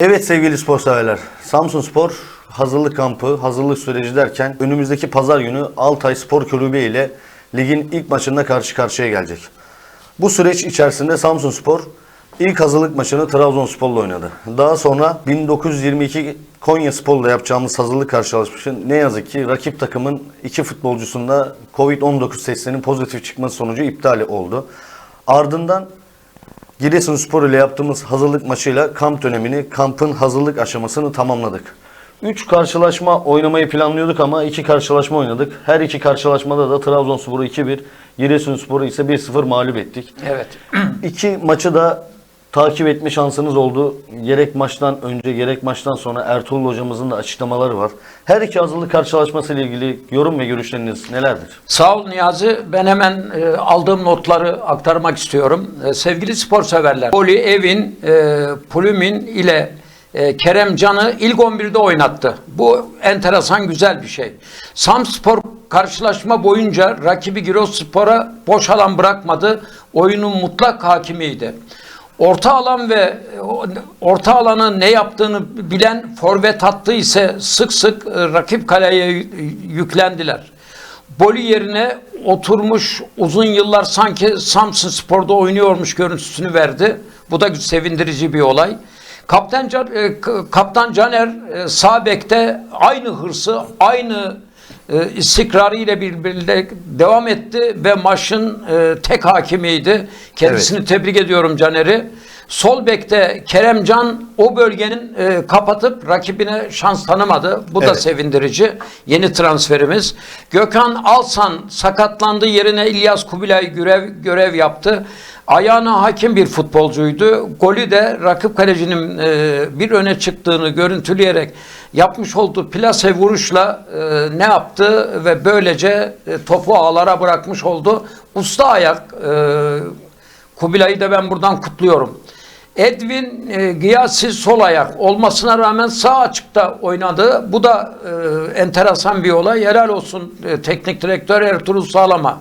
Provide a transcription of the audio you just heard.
Evet sevgili spor severler. Samsun Spor hazırlık kampı, hazırlık süreci derken önümüzdeki pazar günü Altay Spor Kulübü ile ligin ilk maçında karşı karşıya gelecek. Bu süreç içerisinde Samsun Spor ilk hazırlık maçını Trabzonspor'la oynadı. Daha sonra 1922 Konya Spor'la yapacağımız hazırlık karşılaşması ne yazık ki rakip takımın iki futbolcusunda Covid-19 testinin pozitif çıkması sonucu iptal oldu. Ardından Giresunspor ile yaptığımız hazırlık maçıyla kamp dönemini, kampın hazırlık aşamasını tamamladık. 3 karşılaşma oynamayı planlıyorduk ama 2 karşılaşma oynadık. Her iki karşılaşmada da Trabzonspor'u 2-1, Giresunspor'u ise 1-0 mağlup ettik. Evet. İki maçı da takip etme şansınız oldu. Gerek maçtan önce gerek maçtan sonra Ertuğrul hocamızın da açıklamaları var. Her iki hazırlık karşılaşması ile ilgili yorum ve görüşleriniz nelerdir? Sağ ol Niyazi. Ben hemen e, aldığım notları aktarmak istiyorum. E, sevgili spor severler. Oli Evin, e, Pulümin ile e, Kerem Can'ı ilk 11'de oynattı. Bu enteresan güzel bir şey. Samspor karşılaşma boyunca rakibi Giresunspor'a boş alan bırakmadı. Oyunun mutlak hakimiydi. Orta alan ve o- orta alanın ne yaptığını bilen forvet hattı ise sık sık e, rakip kaleye yüklendiler. Boli yerine oturmuş uzun yıllar sanki Samsun Spor'da oynuyormuş görüntüsünü verdi. Bu da sevindirici bir olay. Kaptan, Can- e, Kaptan Caner e, sağ bekte aynı hırsı, aynı e, istikrarı ile birbirine devam etti ve maçın e, tek hakimiydi. Kendisini tebrik ediyorum Caner'i. Sol bekte Keremcan o bölgenin e, kapatıp rakibine şans tanımadı. Bu da Evet. sevindirici. Yeni transferimiz. Gökhan Alsan sakatlandı. Yerine İlyas Kubilay görev görev yaptı. Ayağına hakim bir futbolcuydu. Golü de rakip kalecinin e, bir öne çıktığını görüntüleyerek yapmış olduğu plase vuruşla e, ne yaptı ve böylece e, topu ağlara bırakmış oldu. Usta ayak e, Kubilay'ı da ben buradan kutluyorum. Edwin e, Giyasi sol ayak olmasına rağmen sağ açıkta oynadı. Bu da e, enteresan bir olay. Helal olsun e, teknik direktör Ertuğrul Sağlam'a.